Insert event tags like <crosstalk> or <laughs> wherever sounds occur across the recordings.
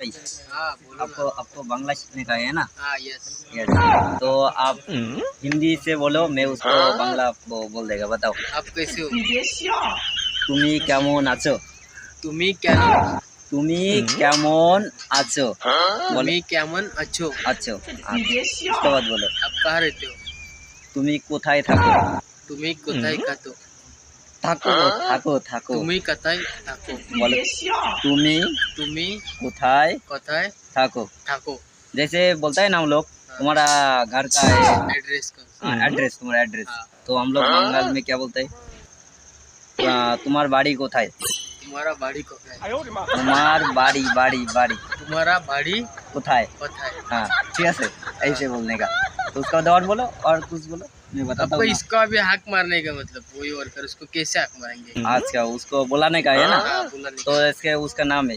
हाँ, आपको आपको बांग्ला सीखने का है ना? हाँ, यस यस तो आप हिंदी से बोलो मैं उसको हाँ। बांग्ला बो, बोल देगा बताओ। आप कैसे हो? तुम्हें कैमन आचो। तुम्हें কেন তুমি কেমন আছো তুমি কেমন আছো আছো उसके बाद बोलो। आप कहाँ रहते हो? তুমি কোথায় तुम्हें তুমি কোথায় तो থাকো থাকো থাকো तुम्ही कथाय थाको बोलो তুমি तुम्ही কোথায় कथाय থাকো थाको जैसे बोलता है ना हम लोग तुम्हारा घर का एड्रेस का एड्रेस तुम्हारा एड्रेस हाँ। तो हम लोग बंगाल में क्या बोलते हैं आ, तुम्हार बाड़ी কোথায় तुम्हारा बाड़ी कथाय তোমার বাড়ি বাড়ি বাড়ি तुम्हारा बाड़ी কোথায় कथाय हाँ ठीक है ऐसे बोलने का तो उसका बाद और बोलो और कुछ बोलो आपको इसको अभी हाक मारने का मतलब वही वर्कर उसको कैसे हाक मारेंगे? हम्म। आज क्या उसको बुलाने का है ना? हाँ, हाँ, तो इसके उसका नाम है।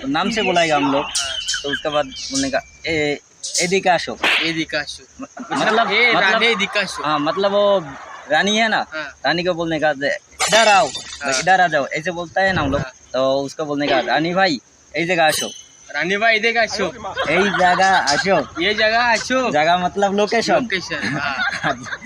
तो नाम से बुलाएगा हम लोग। हाँ। तो उसके बाद बोलने का एदिकाशो एदिकाशो मतलब, मतलब ए मतलब एदिकाशो हाँ मतलब वो रानी है ना? रानी को बोलने का इधर आओ। इधर आ जाओ। ऐसे बोलता है ना हम लोग। तो उसको बोलने का रानी भाई ऐसे का अशोक रानी भाई देखा अशोक यही जगह अशोक ये जगह अशोक जगह मतलब लोकेशन लोकेशन <laughs>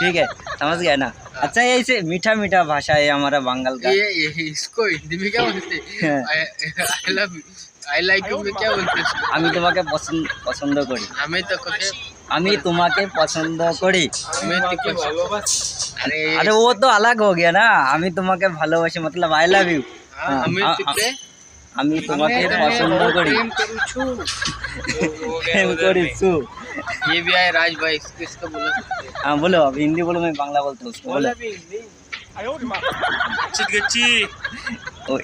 ठीक है समझ गया ना अच्छा ये ऐसे मीठा मीठा भाषा है हमारा बंगाल का ये, ये इसको हिंदी में क्या बोलते I love I like you में क्या बोलते हैं इसको আমি তোমাকে পছন্দ পছন্দ করি हमें तो कहे আমি তোমাকে পছন্দ করি हमें तो कहे अरे अरे वो तो अलग हो गया ना আমি তোমাকে ভালোবাসি मतलब आई लव यू हाँ, हमें हाँ, तो हाँ। कहे আমি তোমাকে हमें পছন্দ बहुत করি प्रेम करूँ छू প্রেম করিছু ये भी आए राज भाई इसको इसको बोला सकते हैं हाँ बोलो अब हिंदी बोलो मैं बांग्ला बोलता हूँ उसको बोलो भी हिंदी ओ